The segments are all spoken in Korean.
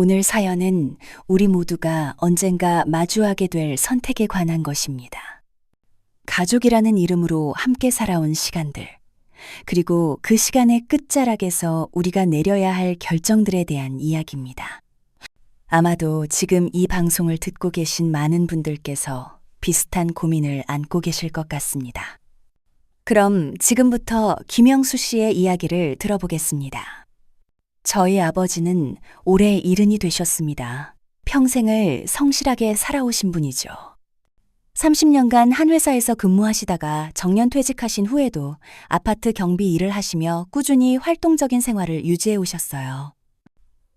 오늘 사연은 우리 모두가 언젠가 마주하게 될 선택에 관한 것입니다. 가족이라는 이름으로 함께 살아온 시간들, 그리고 그 시간의 끝자락에서 우리가 내려야 할 결정들에 대한 이야기입니다. 아마도 지금 이 방송을 듣고 계신 많은 분들께서 비슷한 고민을 안고 계실 것 같습니다. 그럼 지금부터 김영수 씨의 이야기를 들어보겠습니다. 저희 아버지는 올해 이른이 되셨습니다. 평생을 성실하게 살아오신 분이죠. 30년간 한 회사에서 근무하시다가 정년 퇴직하신 후에도 아파트 경비 일을 하시며 꾸준히 활동적인 생활을 유지해 오셨어요.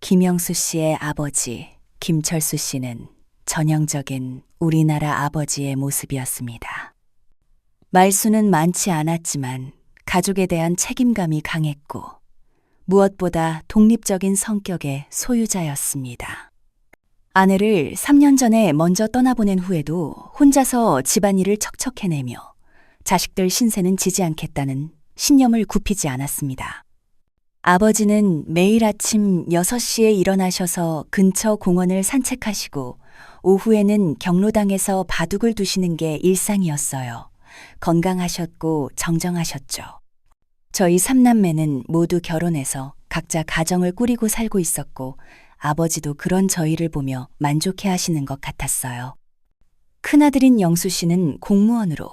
김영수 씨의 아버지, 김철수 씨는 전형적인 우리나라 아버지의 모습이었습니다. 말수는 많지 않았지만 가족에 대한 책임감이 강했고 무엇보다 독립적인 성격의 소유자였습니다. 아내를 3년 전에 먼저 떠나보낸 후에도 혼자서 집안일을 척척 해내며 자식들 신세는 지지 않겠다는 신념을 굽히지 않았습니다. 아버지는 매일 아침 6시에 일어나셔서 근처 공원을 산책하시고 오후에는 경로당에서 바둑을 두시는 게 일상이었어요. 건강하셨고 정정하셨죠. 저희 삼남매는 모두 결혼해서 각자 가정을 꾸리고 살고 있었고 아버지도 그런 저희를 보며 만족해 하시는 것 같았어요. 큰아들인 영수 씨는 공무원으로,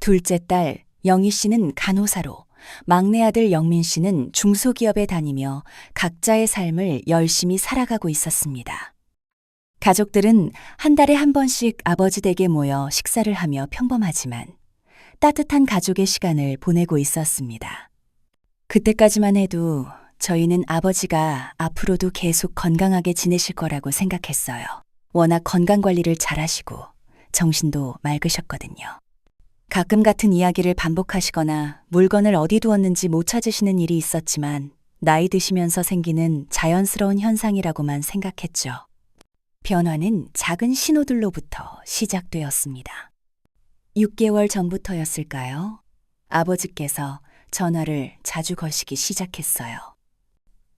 둘째 딸 영희 씨는 간호사로, 막내 아들 영민 씨는 중소기업에 다니며 각자의 삶을 열심히 살아가고 있었습니다. 가족들은 한 달에 한 번씩 아버지 댁에 모여 식사를 하며 평범하지만 따뜻한 가족의 시간을 보내고 있었습니다. 그때까지만 해도 저희는 아버지가 앞으로도 계속 건강하게 지내실 거라고 생각했어요. 워낙 건강 관리를 잘 하시고 정신도 맑으셨거든요. 가끔 같은 이야기를 반복하시거나 물건을 어디 두었는지 못 찾으시는 일이 있었지만 나이 드시면서 생기는 자연스러운 현상이라고만 생각했죠. 변화는 작은 신호들로부터 시작되었습니다. 6개월 전부터였을까요? 아버지께서 전화를 자주 거시기 시작했어요.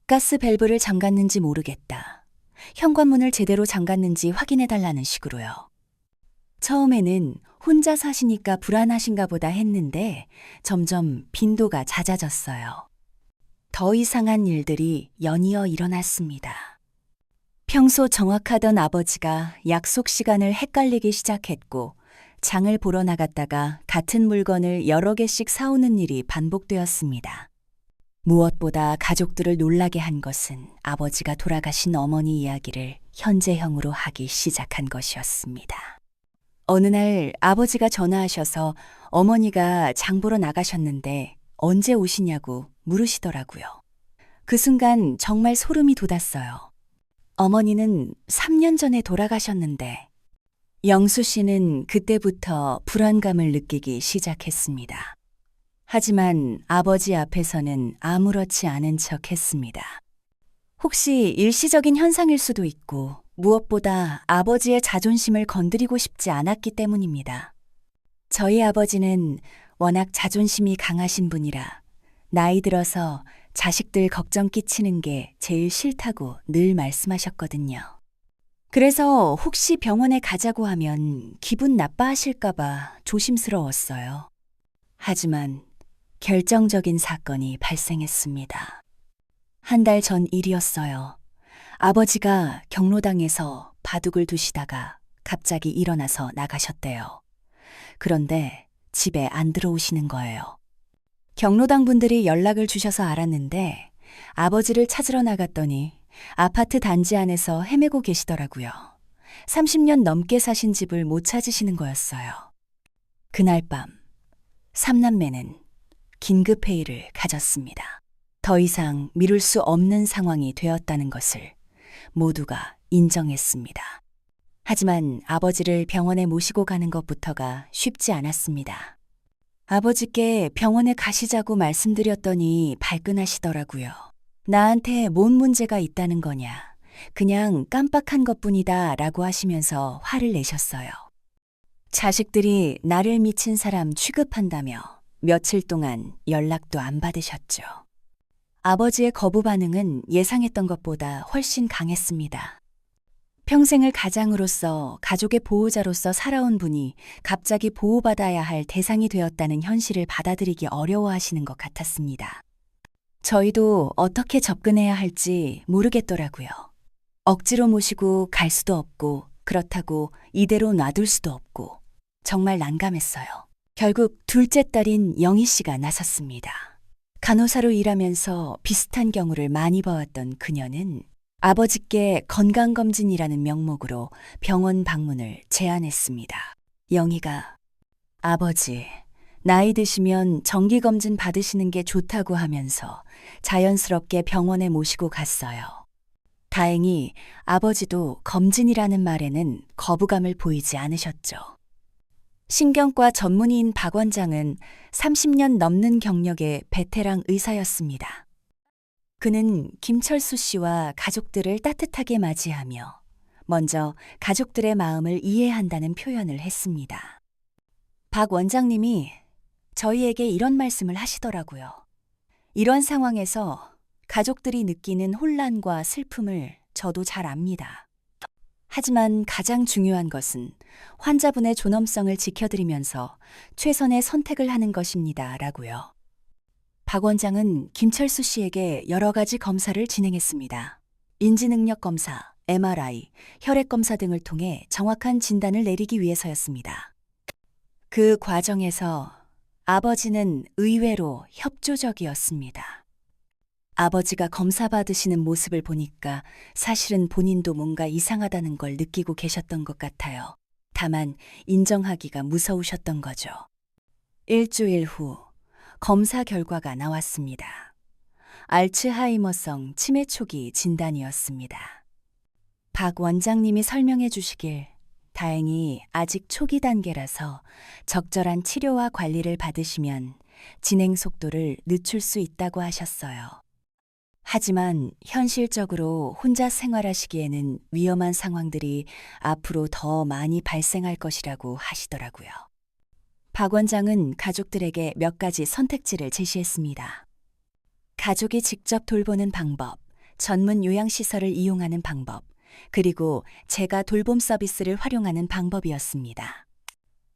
가스 밸브를 잠갔는지 모르겠다. 현관문을 제대로 잠갔는지 확인해 달라는 식으로요. 처음에는 혼자 사시니까 불안하신가 보다 했는데 점점 빈도가 잦아졌어요. 더 이상한 일들이 연이어 일어났습니다. 평소 정확하던 아버지가 약속 시간을 헷갈리기 시작했고 장을 보러 나갔다가 같은 물건을 여러 개씩 사오는 일이 반복되었습니다. 무엇보다 가족들을 놀라게 한 것은 아버지가 돌아가신 어머니 이야기를 현재형으로 하기 시작한 것이었습니다. 어느 날 아버지가 전화하셔서 어머니가 장 보러 나가셨는데 언제 오시냐고 물으시더라고요. 그 순간 정말 소름이 돋았어요. 어머니는 3년 전에 돌아가셨는데 영수 씨는 그때부터 불안감을 느끼기 시작했습니다. 하지만 아버지 앞에서는 아무렇지 않은 척 했습니다. 혹시 일시적인 현상일 수도 있고 무엇보다 아버지의 자존심을 건드리고 싶지 않았기 때문입니다. 저희 아버지는 워낙 자존심이 강하신 분이라 나이 들어서 자식들 걱정 끼치는 게 제일 싫다고 늘 말씀하셨거든요. 그래서 혹시 병원에 가자고 하면 기분 나빠하실까봐 조심스러웠어요. 하지만 결정적인 사건이 발생했습니다. 한 달 전 일이었어요. 아버지가 경로당에서 바둑을 두시다가 갑자기 일어나서 나가셨대요. 그런데 집에 안 들어오시는 거예요. 경로당 분들이 연락을 주셔서 알았는데 아버지를 찾으러 나갔더니 아파트 단지 안에서 헤매고 계시더라고요. 30년 넘게 사신 집을 못 찾으시는 거였어요. 그날 밤, 삼남매는 긴급회의를 가졌습니다. 더 이상 미룰 수 없는 상황이 되었다는 것을 모두가 인정했습니다. 하지만 아버지를 병원에 모시고 가는 것부터가 쉽지 않았습니다. 아버지께 병원에 가시자고 말씀드렸더니 발끈하시더라고요. 나한테 뭔 문제가 있다는 거냐. 그냥 깜빡한 것 뿐이다 라고 하시면서 화를 내셨어요. 자식들이 나를 미친 사람 취급한다며 며칠 동안 연락도 안 받으셨죠. 아버지의 거부 반응은 예상했던 것보다 훨씬 강했습니다. 평생을 가장으로서 가족의 보호자로서 살아온 분이 갑자기 보호받아야 할 대상이 되었다는 현실을 받아들이기 어려워하시는 것 같았습니다. 저희도 어떻게 접근해야 할지 모르겠더라고요. 억지로 모시고 갈 수도 없고 그렇다고 이대로 놔둘 수도 없고 정말 난감했어요. 결국 둘째 딸인 영희 씨가 나섰습니다. 간호사로 일하면서 비슷한 경우를 많이 봐왔던 그녀는 아버지께 건강검진이라는 명목으로 병원 방문을 제안했습니다. 영희가 아버지, 나이 드시면 정기검진 받으시는 게 좋다고 하면서 자연스럽게 병원에 모시고 갔어요. 다행히 아버지도 검진이라는 말에는 거부감을 보이지 않으셨죠. 신경과 전문의인 박 원장은 30년 넘는 경력의 베테랑 의사였습니다. 그는 김철수 씨와 가족들을 따뜻하게 맞이하며 먼저 가족들의 마음을 이해한다는 표현을 했습니다. 박 원장님이 저희에게 이런 말씀을 하시더라고요. 이런 상황에서 가족들이 느끼는 혼란과 슬픔을 저도 잘 압니다. 하지만 가장 중요한 것은 환자분의 존엄성을 지켜드리면서 최선의 선택을 하는 것입니다. 라고요. 박 원장은 김철수 씨에게 여러 가지 검사를 진행했습니다. 인지능력 검사, MRI, 혈액 검사 등을 통해 정확한 진단을 내리기 위해서였습니다. 그 과정에서 아버지는 의외로 협조적이었습니다. 아버지가 검사 받으시는 모습을 보니까 사실은 본인도 뭔가 이상하다는 걸 느끼고 계셨던 것 같아요. 다만 인정하기가 무서우셨던 거죠. 일주일 후 검사 결과가 나왔습니다. 알츠하이머성 치매 초기 진단이었습니다. 박 원장님이 설명해 주시길 다행히 아직 초기 단계라서 적절한 치료와 관리를 받으시면 진행 속도를 늦출 수 있다고 하셨어요. 하지만 현실적으로 혼자 생활하시기에는 위험한 상황들이 앞으로 더 많이 발생할 것이라고 하시더라고요. 박 원장은 가족들에게 몇 가지 선택지를 제시했습니다. 가족이 직접 돌보는 방법, 전문 요양시설을 이용하는 방법, 그리고 제가 돌봄 서비스를 활용하는 방법이었습니다.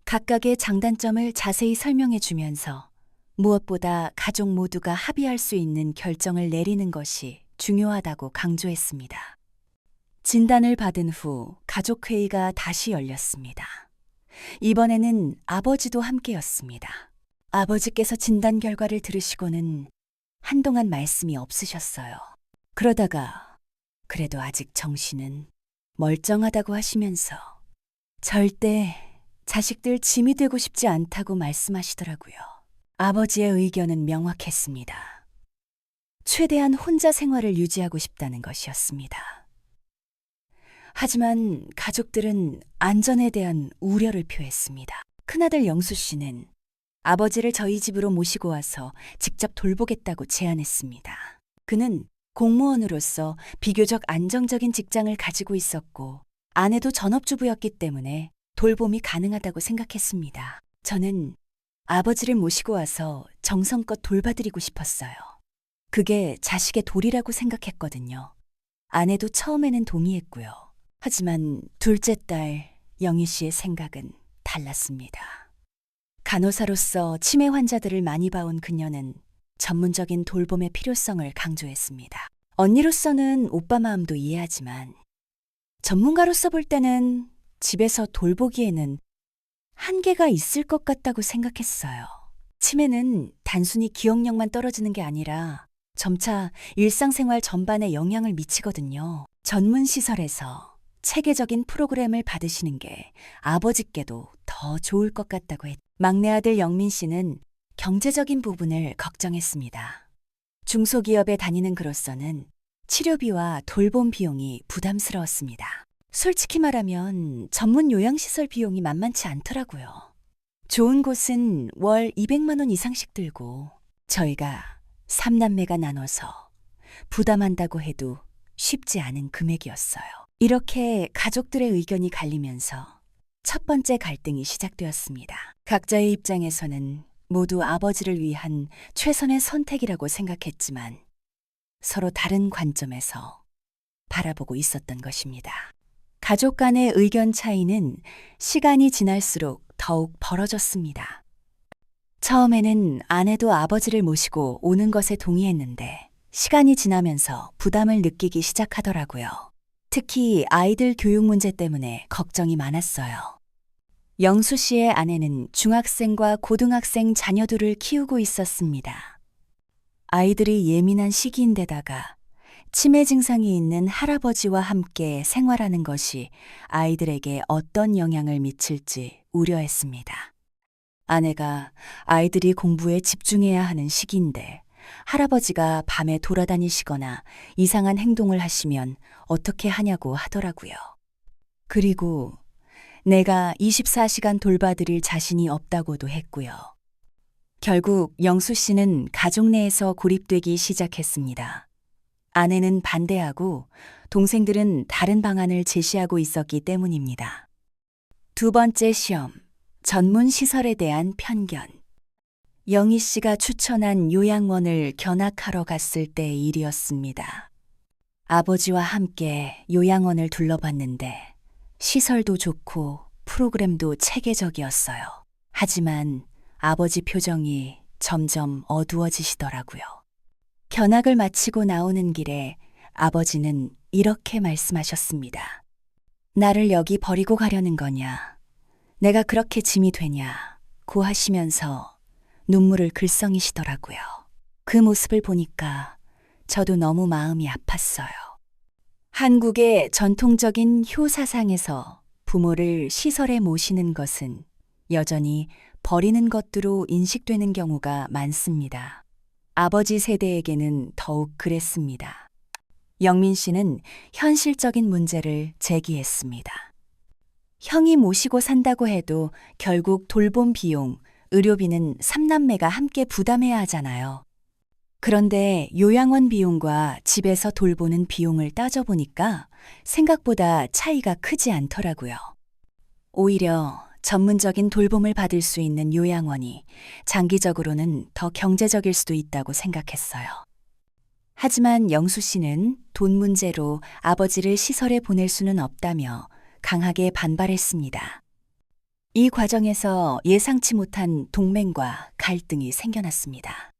각각의 장단점을 자세히 설명해 주면서 무엇보다 가족 모두가 합의할 수 있는 결정을 내리는 것이 중요하다고 강조했습니다. 진단을 받은 후 가족회의가 다시 열렸습니다. 이번에는 아버지도 함께였습니다. 아버지께서 진단 결과를 들으시고는 한동안 말씀이 없으셨어요. 그러다가 그래도 아직 정신은 멀쩡하다고 하시면서 절대 자식들 짐이 되고 싶지 않다고 말씀하시더라고요. 아버지의 의견은 명확했습니다. 최대한 혼자 생활을 유지하고 싶다는 것이었습니다. 하지만 가족들은 안전에 대한 우려를 표했습니다. 큰아들 영수 씨는 아버지를 저희 집으로 모시고 와서 직접 돌보겠다고 제안했습니다. 그는 공무원으로서 비교적 안정적인 직장을 가지고 있었고 아내도 전업주부였기 때문에 돌봄이 가능하다고 생각했습니다. 저는 아버지를 모시고 와서 정성껏 돌봐드리고 싶었어요. 그게 자식의 도리라고 생각했거든요. 아내도 처음에는 동의했고요. 하지만 둘째 딸 영희 씨의 생각은 달랐습니다. 간호사로서 치매 환자들을 많이 봐온 그녀는 전문적인 돌봄의 필요성을 강조했습니다. 언니로서는 오빠 마음도 이해하지만 전문가로서 볼 때는 집에서 돌보기에는 한계가 있을 것 같다고 생각했어요. 치매는 단순히 기억력만 떨어지는 게 아니라 점차 일상생활 전반에 영향을 미치거든요. 전문 시설에서 체계적인 프로그램을 받으시는 게 아버지께도 더 좋을 것 같다고 했. 막내 아들 영민 씨는 경제적인 부분을 걱정했습니다. 중소기업에 다니는 그로서는 치료비와 돌봄 비용이 부담스러웠습니다. 솔직히 말하면 전문 요양시설 비용이 만만치 않더라고요. 좋은 곳은 월 200만 원 이상씩 들고 저희가 3남매가 나눠서 부담한다고 해도 쉽지 않은 금액이었어요. 이렇게 가족들의 의견이 갈리면서 첫 번째 갈등이 시작되었습니다. 각자의 입장에서는 모두 아버지를 위한 최선의 선택이라고 생각했지만 서로 다른 관점에서 바라보고 있었던 것입니다. 가족 간의 의견 차이는 시간이 지날수록 더욱 벌어졌습니다. 처음에는 아내도 아버지를 모시고 오는 것에 동의했는데 시간이 지나면서 부담을 느끼기 시작하더라고요. 특히 아이들 교육 문제 때문에 걱정이 많았어요. 영수 씨의 아내는 중학생과 고등학생 자녀들을 키우고 있었습니다. 아이들이 예민한 시기인데다가 치매 증상이 있는 할아버지와 함께 생활하는 것이 아이들에게 어떤 영향을 미칠지 우려했습니다. 아내가 아이들이 공부에 집중해야 하는 시기인데 할아버지가 밤에 돌아다니시거나 이상한 행동을 하시면 어떻게 하냐고 하더라고요. 그리고 내가 24시간 돌봐드릴 자신이 없다고도 했고요. 결국 영수 씨는 가족 내에서 고립되기 시작했습니다. 아내는 반대하고 동생들은 다른 방안을 제시하고 있었기 때문입니다. 두 번째 시험, 전문 시설에 대한 편견. 영희 씨가 추천한 요양원을 견학하러 갔을 때의 일이었습니다. 아버지와 함께 요양원을 둘러봤는데 시설도 좋고 프로그램도 체계적이었어요. 하지만 아버지 표정이 점점 어두워지시더라고요. 견학을 마치고 나오는 길에 아버지는 이렇게 말씀하셨습니다. 나를 여기 버리고 가려는 거냐? 내가 그렇게 짐이 되냐? 고 하시면서 눈물을 글썽이시더라고요. 그 모습을 보니까 저도 너무 마음이 아팠어요. 한국의 전통적인 효사상에서 부모를 시설에 모시는 것은 여전히 버리는 것으로 인식되는 경우가 많습니다. 아버지 세대에게는 더욱 그랬습니다. 영민 씨는 현실적인 문제를 제기했습니다. 형이 모시고 산다고 해도 결국 돌봄 비용, 의료비는 삼남매가 함께 부담해야 하잖아요. 그런데 요양원 비용과 집에서 돌보는 비용을 따져보니까 생각보다 차이가 크지 않더라고요. 오히려 전문적인 돌봄을 받을 수 있는 요양원이 장기적으로는 더 경제적일 수도 있다고 생각했어요. 하지만 영수 씨는 돈 문제로 아버지를 시설에 보낼 수는 없다며 강하게 반발했습니다. 이 과정에서 예상치 못한 동맹과 갈등이 생겨났습니다.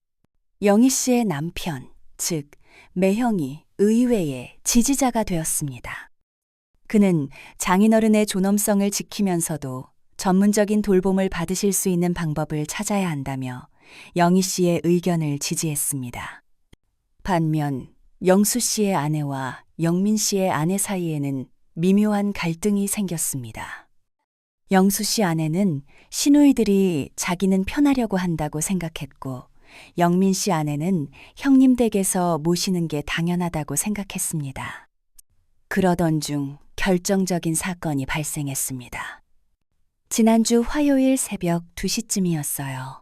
영희 씨의 남편, 즉, 매형이 의외의 지지자가 되었습니다. 그는 장인어른의 존엄성을 지키면서도 전문적인 돌봄을 받으실 수 있는 방법을 찾아야 한다며 영희 씨의 의견을 지지했습니다. 반면 영수 씨의 아내와 영민 씨의 아내 사이에는 미묘한 갈등이 생겼습니다. 영수 씨 아내는 시누이들이 자기는 편하려고 한다고 생각했고, 영민 씨 아내는 형님 댁에서 모시는 게 당연하다고 생각했습니다. 그러던 중 결정적인 사건이 발생했습니다. 지난주 화요일 새벽 2시쯤이었어요.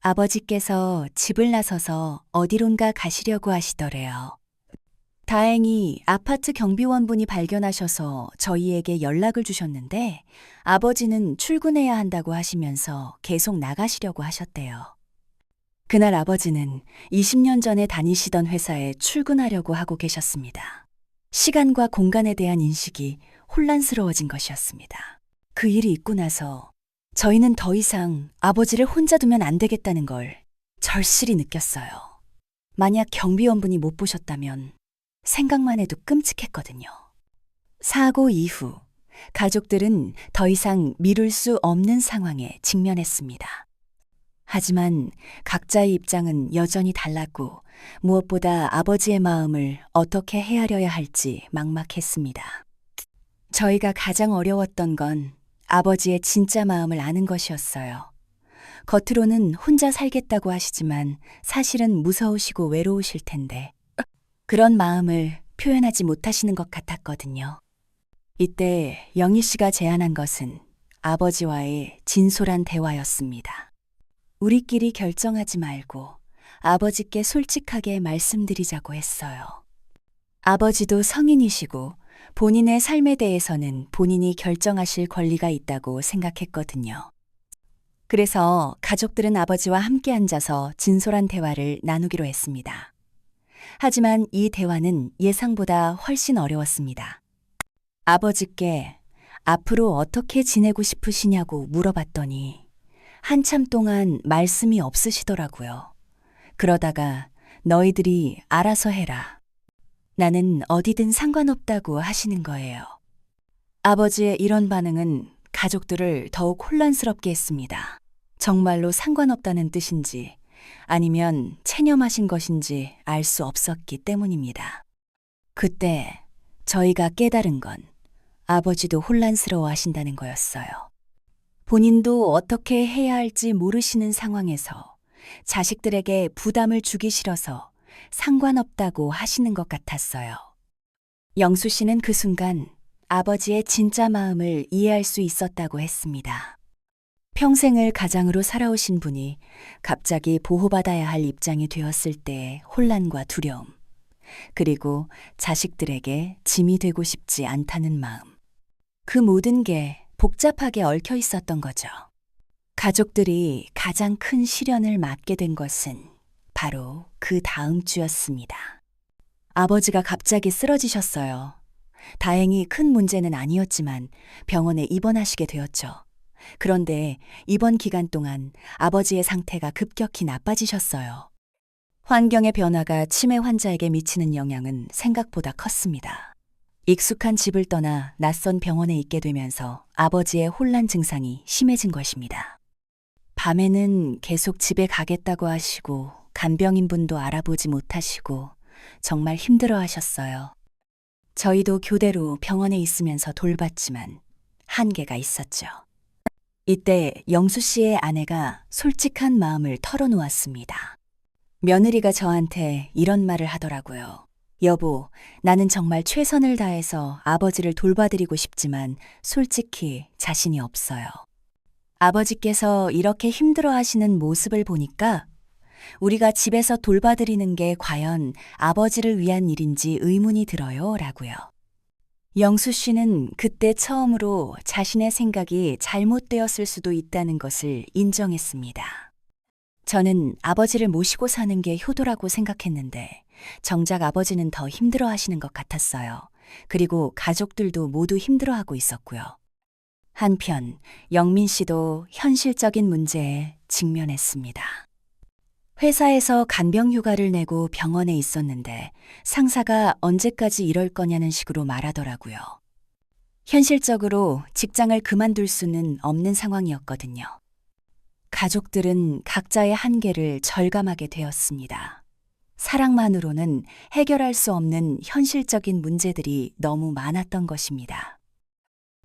아버지께서 집을 나서서 어디론가 가시려고 하시더래요. 다행히 아파트 경비원분이 발견하셔서 저희에게 연락을 주셨는데 아버지는 출근해야 한다고 하시면서 계속 나가시려고 하셨대요. 그날 아버지는 20년 전에 다니시던 회사에 출근하려고 하고 계셨습니다. 시간과 공간에 대한 인식이 혼란스러워진 것이었습니다. 그 일이 있고 나서 저희는 더 이상 아버지를 혼자 두면 안 되겠다는 걸 절실히 느꼈어요. 만약 경비원분이 못 보셨다면 생각만 해도 끔찍했거든요. 사고 이후 가족들은 더 이상 미룰 수 없는 상황에 직면했습니다. 하지만 각자의 입장은 여전히 달랐고 무엇보다 아버지의 마음을 어떻게 헤아려야 할지 막막했습니다. 저희가 가장 어려웠던 건 아버지의 진짜 마음을 아는 것이었어요. 겉으로는 혼자 살겠다고 하시지만 사실은 무서우시고 외로우실 텐데 그런 마음을 표현하지 못하시는 것 같았거든요. 이때 영희 씨가 제안한 것은 아버지와의 진솔한 대화였습니다. 우리끼리 결정하지 말고 아버지께 솔직하게 말씀드리자고 했어요. 아버지도 성인이시고 본인의 삶에 대해서는 본인이 결정하실 권리가 있다고 생각했거든요. 그래서 가족들은 아버지와 함께 앉아서 진솔한 대화를 나누기로 했습니다. 하지만 이 대화는 예상보다 훨씬 어려웠습니다. 아버지께 앞으로 어떻게 지내고 싶으시냐고 물어봤더니 한참 동안 말씀이 없으시더라고요. 그러다가 너희들이 알아서 해라. 나는 어디든 상관없다고 하시는 거예요. 아버지의 이런 반응은 가족들을 더욱 혼란스럽게 했습니다. 정말로 상관없다는 뜻인지 아니면 체념하신 것인지 알 수 없었기 때문입니다. 그때 저희가 깨달은 건 아버지도 혼란스러워 하신다는 거였어요. 본인도 어떻게 해야 할지 모르시는 상황에서 자식들에게 부담을 주기 싫어서 상관없다고 하시는 것 같았어요. 영수 씨는 그 순간 아버지의 진짜 마음을 이해할 수 있었다고 했습니다. 평생을 가장으로 살아오신 분이 갑자기 보호받아야 할 입장이 되었을 때의 혼란과 두려움, 그리고 자식들에게 짐이 되고 싶지 않다는 마음. 그 모든 게 복잡하게 얽혀 있었던 거죠. 가족들이 가장 큰 시련을 맞게 된 것은 바로 그 다음 주였습니다. 아버지가 갑자기 쓰러지셨어요. 다행히 큰 문제는 아니었지만 병원에 입원하시게 되었죠. 그런데 입원 기간 동안 아버지의 상태가 급격히 나빠지셨어요. 환경의 변화가 치매 환자에게 미치는 영향은 생각보다 컸습니다. 익숙한 집을 떠나 낯선 병원에 있게 되면서 아버지의 혼란 증상이 심해진 것입니다. 밤에는 계속 집에 가겠다고 하시고 간병인 분도 알아보지 못하시고 정말 힘들어 하셨어요. 저희도 교대로 병원에 있으면서 돌봤지만 한계가 있었죠. 이때 영수 씨의 아내가 솔직한 마음을 털어놓았습니다. 며느리가 저한테 이런 말을 하더라고요. 여보, 나는 정말 최선을 다해서 아버지를 돌봐드리고 싶지만 솔직히 자신이 없어요. 아버지께서 이렇게 힘들어 하시는 모습을 보니까 우리가 집에서 돌봐드리는 게 과연 아버지를 위한 일인지 의문이 들어요. 라고요. 영수 씨는 그때 처음으로 자신의 생각이 잘못되었을 수도 있다는 것을 인정했습니다. 저는 아버지를 모시고 사는 게 효도라고 생각했는데 정작 아버지는 더 힘들어 하시는 것 같았어요. 그리고 가족들도 모두 힘들어 하고 있었고요. 한편 영민 씨도 현실적인 문제에 직면했습니다. 회사에서 간병 휴가를 내고 병원에 있었는데 상사가 언제까지 이럴 거냐는 식으로 말하더라고요. 현실적으로 직장을 그만둘 수는 없는 상황이었거든요. 가족들은 각자의 한계를 절감하게 되었습니다. 사랑만으로는 해결할 수 없는 현실적인 문제들이 너무 많았던 것입니다.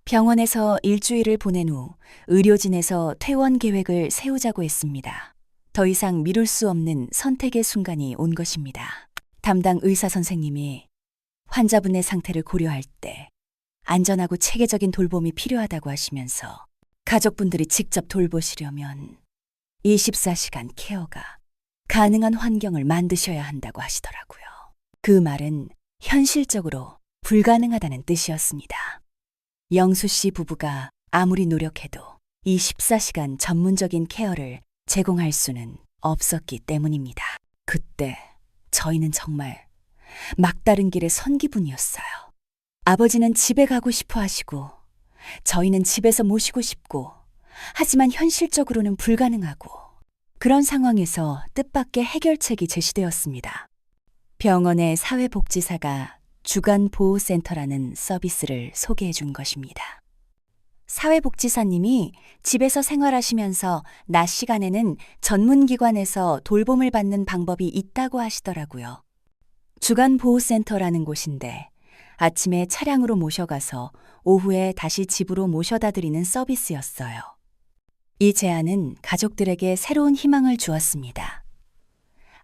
병원에서 일주일을 보낸 후 의료진에서 퇴원 계획을 세우자고 했습니다. 더 이상 미룰 수 없는 선택의 순간이 온 것입니다. 담당 의사 선생님이 환자분의 상태를 고려할 때 안전하고 체계적인 돌봄이 필요하다고 하시면서 가족분들이 직접 돌보시려면 24시간 케어가 가능한 환경을 만드셔야 한다고 하시더라고요. 그 말은 현실적으로 불가능하다는 뜻이었습니다. 영수 씨 부부가 아무리 노력해도 24시간 전문적인 케어를 제공할 수는 없었기 때문입니다. 그때 저희는 정말 막다른 길의 선 기분이었어요. 아버지는 집에 가고 싶어 하시고, 저희는 집에서 모시고 싶고, 하지만 현실적으로는 불가능하고, 그런 상황에서 뜻밖의 해결책이 제시되었습니다. 병원의 사회복지사가 주간 보호센터라는 서비스를 소개해 준 것입니다. 사회복지사님이 집에서 생활하시면서 낮 시간에는 전문기관에서 돌봄을 받는 방법이 있다고 하시더라고요. 주간보호센터라는 곳인데 아침에 차량으로 모셔가서 오후에 다시 집으로 모셔다 드리는 서비스였어요. 이 제안은 가족들에게 새로운 희망을 주었습니다.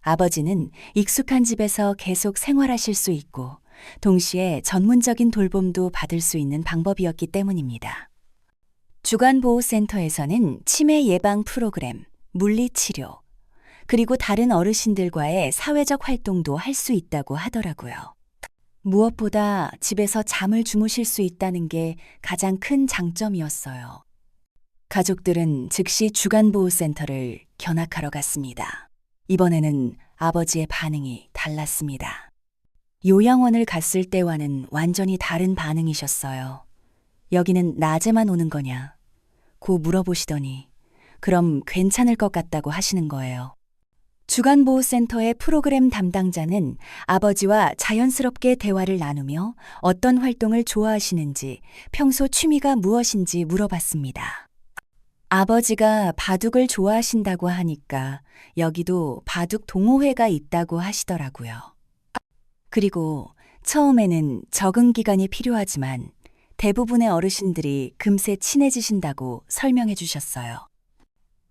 아버지는 익숙한 집에서 계속 생활하실 수 있고 동시에 전문적인 돌봄도 받을 수 있는 방법이었기 때문입니다. 주간보호센터에서는 치매 예방 프로그램, 물리치료, 그리고 다른 어르신들과의 사회적 활동도 할 수 있다고 하더라고요. 무엇보다 집에서 잠을 주무실 수 있다는 게 가장 큰 장점이었어요. 가족들은 즉시 주간보호센터를 견학하러 갔습니다. 이번에는 아버지의 반응이 달랐습니다. 요양원을 갔을 때와는 완전히 다른 반응이셨어요. 여기는 낮에만 오는 거냐? 고 물어보시더니 그럼 괜찮을 것 같다고 하시는 거예요. 주간보호센터의 프로그램 담당자는 아버지와 자연스럽게 대화를 나누며 어떤 활동을 좋아하시는지, 평소 취미가 무엇인지 물어봤습니다. 아버지가 바둑을 좋아하신다고 하니까 여기도 바둑 동호회가 있다고 하시더라고요. 그리고 처음에는 적응 기간이 필요하지만 대부분의 어르신들이 금세 친해지신다고 설명해 주셨어요.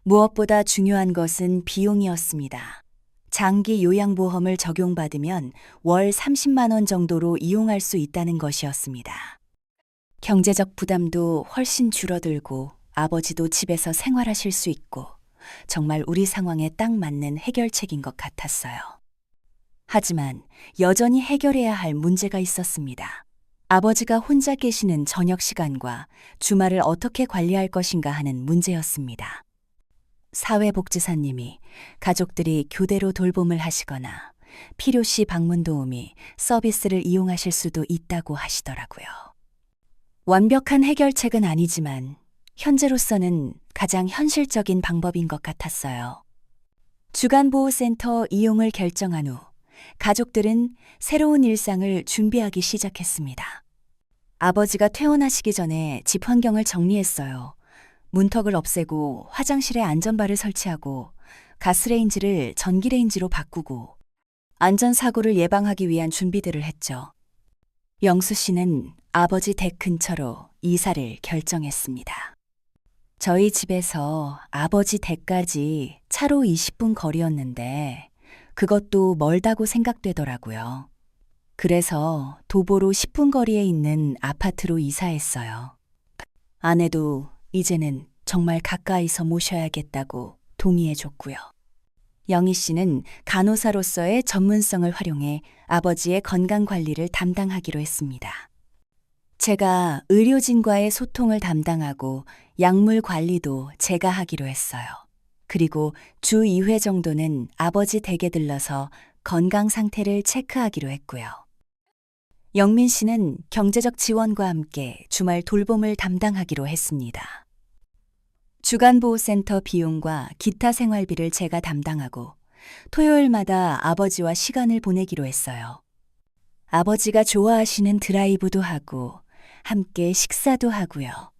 무엇보다 중요한 것은 비용이었습니다. 장기 요양보험을 적용받으면 월 30만 원 정도로 이용할 수 있다는 것이었습니다. 경제적 부담도 훨씬 줄어들고 아버지도 집에서 생활하실 수 있고 정말 우리 상황에 딱 맞는 해결책인 것 같았어요. 하지만 여전히 해결해야 할 문제가 있었습니다. 아버지가 혼자 계시는 저녁 시간과 주말을 어떻게 관리할 것인가 하는 문제였습니다. 사회복지사님이 가족들이 교대로 돌봄을 하시거나 필요시 방문 도우미 서비스를 이용하실 수도 있다고 하시더라고요. 완벽한 해결책은 아니지만 현재로서는 가장 현실적인 방법인 것 같았어요. 주간보호센터 이용을 결정한 후 가족들은 새로운 일상을 준비하기 시작했습니다. 아버지가 퇴원하시기 전에 집 환경을 정리했어요. 문턱을 없애고 화장실에 안전바를 설치하고 가스레인지를 전기레인지로 바꾸고 안전사고를 예방하기 위한 준비들을 했죠. 영수 씨는 아버지 댁 근처로 이사를 결정했습니다. 저희 집에서 아버지 댁까지 차로 20분 거리였는데 그것도 멀다고 생각되더라고요. 그래서 도보로 10분 거리에 있는 아파트로 이사했어요. 아내도 이제는 정말 가까이서 모셔야겠다고 동의해줬고요. 영희 씨는 간호사로서의 전문성을 활용해 아버지의 건강 관리를 담당하기로 했습니다. 제가 의료진과의 소통을 담당하고 약물 관리도 제가 하기로 했어요. 그리고 주 2회 정도는 아버지 댁에 들러서 건강 상태를 체크하기로 했고요. 영민 씨는 경제적 지원과 함께 주말 돌봄을 담당하기로 했습니다. 주간보호센터 비용과 기타 생활비를 제가 담당하고 토요일마다 아버지와 시간을 보내기로 했어요. 아버지가 좋아하시는 드라이브도 하고 함께 식사도 하고요.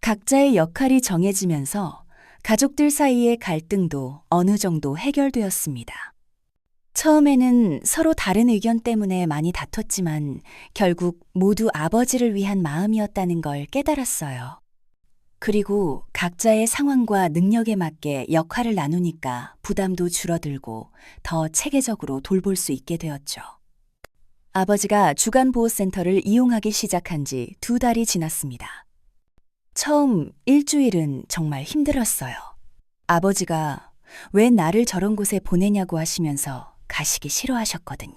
각자의 역할이 정해지면서 가족들 사이의 갈등도 어느 정도 해결되었습니다. 처음에는 서로 다른 의견 때문에 많이 다퉜지만 결국 모두 아버지를 위한 마음이었다는 걸 깨달았어요. 그리고 각자의 상황과 능력에 맞게 역할을 나누니까 부담도 줄어들고 더 체계적으로 돌볼 수 있게 되었죠. 아버지가 주간보호센터를 이용하기 시작한 지 두 달이 지났습니다. 처음 일주일은 정말 힘들었어요. 아버지가 왜 나를 저런 곳에 보내냐고 하시면서 가시기 싫어하셨거든요.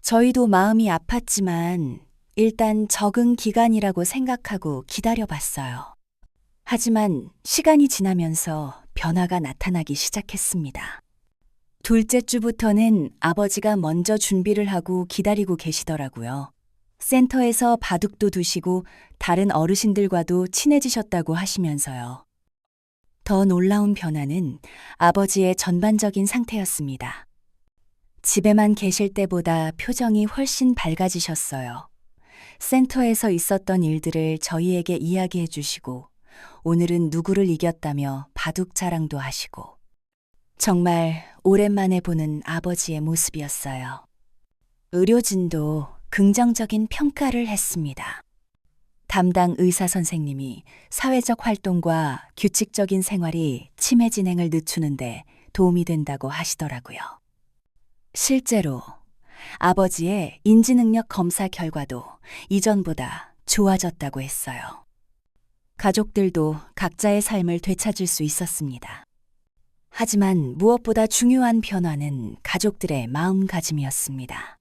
저희도 마음이 아팠지만 일단 적응 기간이라고 생각하고 기다려봤어요. 하지만 시간이 지나면서 변화가 나타나기 시작했습니다. 둘째 주부터는 아버지가 먼저 준비를 하고 기다리고 계시더라고요. 센터에서 바둑도 두시고 다른 어르신들과도 친해지셨다고 하시면서요. 더 놀라운 변화는 아버지의 전반적인 상태였습니다. 집에만 계실 때보다 표정이 훨씬 밝아지셨어요. 센터에서 있었던 일들을 저희에게 이야기해 주시고 오늘은 누구를 이겼다며 바둑 자랑도 하시고 정말 오랜만에 보는 아버지의 모습이었어요. 의료진도 긍정적인 평가를 했습니다. 담당 의사 선생님이 사회적 활동과 규칙적인 생활이 치매 진행을 늦추는데 도움이 된다고 하시더라고요. 실제로 아버지의 인지능력 검사 결과도 이전보다 좋아졌다고 했어요. 가족들도 각자의 삶을 되찾을 수 있었습니다. 하지만 무엇보다 중요한 변화는 가족들의 마음가짐이었습니다.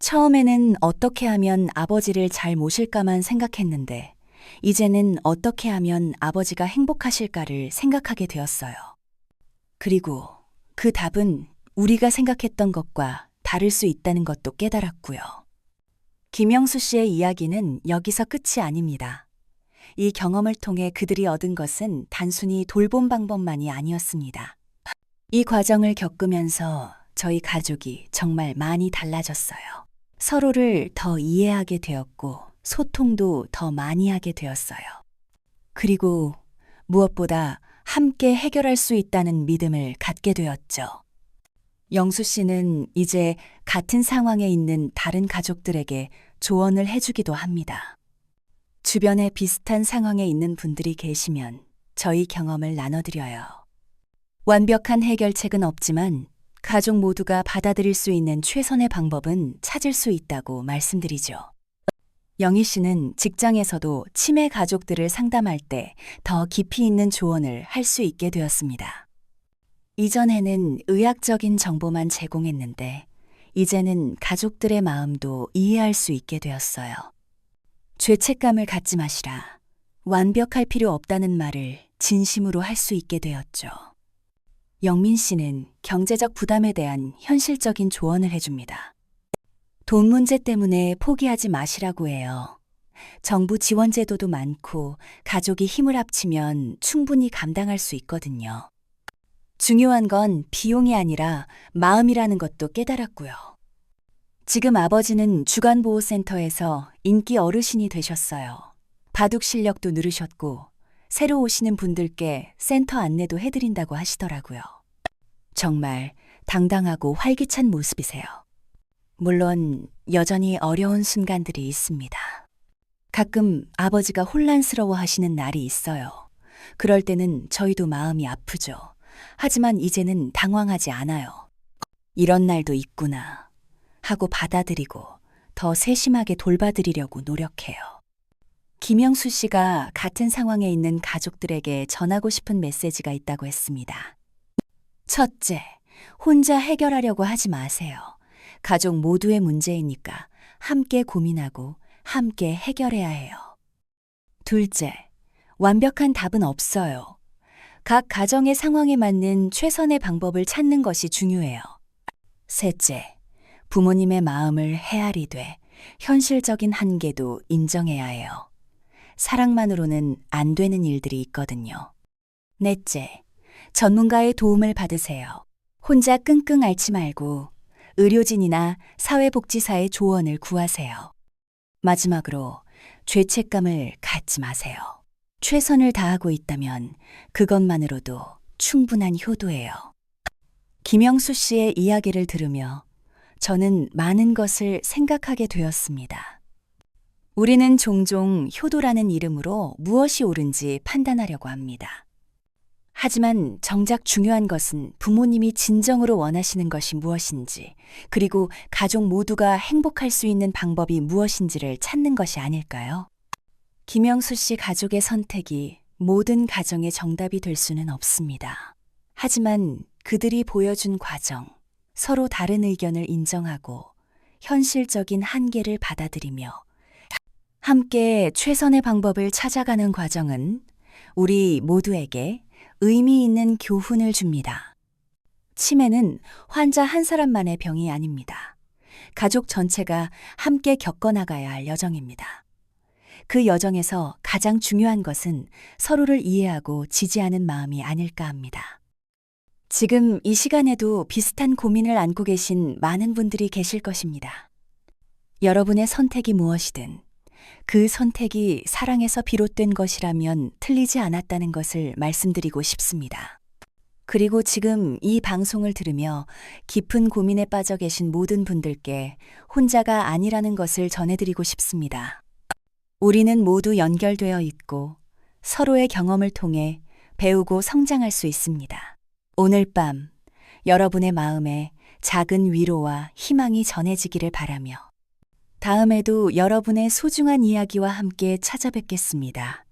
처음에는 어떻게 하면 아버지를 잘 모실까만 생각했는데, 이제는 어떻게 하면 아버지가 행복하실까를 생각하게 되었어요. 그리고 그 답은 우리가 생각했던 것과 다를 수 있다는 것도 깨달았고요. 김영수 씨의 이야기는 여기서 끝이 아닙니다. 이 경험을 통해 그들이 얻은 것은 단순히 돌봄 방법만이 아니었습니다. 이 과정을 겪으면서 저희 가족이 정말 많이 달라졌어요. 서로를 더 이해하게 되었고 소통도 더 많이 하게 되었어요. 그리고 무엇보다 함께 해결할 수 있다는 믿음을 갖게 되었죠. 영수 씨는 이제 같은 상황에 있는 다른 가족들에게 조언을 해주기도 합니다. 주변에 비슷한 상황에 있는 분들이 계시면 저희 경험을 나눠드려요. 완벽한 해결책은 없지만 가족 모두가 받아들일 수 있는 최선의 방법은 찾을 수 있다고 말씀드리죠. 영희 씨는 직장에서도 치매 가족들을 상담할 때 더 깊이 있는 조언을 할 수 있게 되었습니다. 이전에는 의학적인 정보만 제공했는데 이제는 가족들의 마음도 이해할 수 있게 되었어요. 죄책감을 갖지 마시라. 완벽할 필요 없다는 말을 진심으로 할 수 있게 되었죠. 영민 씨는 경제적 부담에 대한 현실적인 조언을 해줍니다. 돈 문제 때문에 포기하지 마시라고 해요. 정부 지원 제도도 많고 가족이 힘을 합치면 충분히 감당할 수 있거든요. 중요한 건 비용이 아니라 마음이라는 것도 깨달았고요. 지금 아버지는 주간보호센터에서 인기 어르신이 되셨어요. 바둑 실력도 늘으셨고, 새로 오시는 분들께 센터 안내도 해드린다고 하시더라고요. 정말 당당하고 활기찬 모습이세요. 물론 여전히 어려운 순간들이 있습니다. 가끔 아버지가 혼란스러워 하시는 날이 있어요. 그럴 때는 저희도 마음이 아프죠. 하지만 이제는 당황하지 않아요. 이런 날도 있구나 하고 받아들이고 더 세심하게 돌봐드리려고 노력해요. 김영수 씨가 같은 상황에 있는 가족들에게 전하고 싶은 메시지가 있다고 했습니다. 첫째, 혼자 해결하려고 하지 마세요. 가족 모두의 문제이니까 함께 고민하고 함께 해결해야 해요. 둘째, 완벽한 답은 없어요. 각 가정의 상황에 맞는 최선의 방법을 찾는 것이 중요해요. 셋째, 부모님의 마음을 헤아리되 현실적인 한계도 인정해야 해요. 사랑만으로는 안 되는 일들이 있거든요. 넷째, 전문가의 도움을 받으세요. 혼자 끙끙 앓지 말고 의료진이나 사회복지사의 조언을 구하세요. 마지막으로 죄책감을 갖지 마세요. 최선을 다하고 있다면 그것만으로도 충분한 효도예요. 김영수 씨의 이야기를 들으며 저는 많은 것을 생각하게 되었습니다. 우리는 종종 효도라는 이름으로 무엇이 옳은지 판단하려고 합니다. 하지만 정작 중요한 것은 부모님이 진정으로 원하시는 것이 무엇인지, 그리고 가족 모두가 행복할 수 있는 방법이 무엇인지를 찾는 것이 아닐까요? 김영수 씨 가족의 선택이 모든 가정의 정답이 될 수는 없습니다. 하지만 그들이 보여준 과정, 서로 다른 의견을 인정하고 현실적인 한계를 받아들이며 함께 최선의 방법을 찾아가는 과정은 우리 모두에게 의미 있는 교훈을 줍니다. 치매는 환자 한 사람만의 병이 아닙니다. 가족 전체가 함께 겪어나가야 할 여정입니다. 그 여정에서 가장 중요한 것은 서로를 이해하고 지지하는 마음이 아닐까 합니다. 지금 이 시간에도 비슷한 고민을 안고 계신 많은 분들이 계실 것입니다. 여러분의 선택이 무엇이든 그 선택이 사랑에서 비롯된 것이라면 틀리지 않았다는 것을 말씀드리고 싶습니다. 그리고 지금 이 방송을 들으며 깊은 고민에 빠져 계신 모든 분들께 혼자가 아니라는 것을 전해드리고 싶습니다. 우리는 모두 연결되어 있고 서로의 경험을 통해 배우고 성장할 수 있습니다. 오늘 밤 여러분의 마음에 작은 위로와 희망이 전해지기를 바라며 다음에도 여러분의 소중한 이야기와 함께 찾아뵙겠습니다.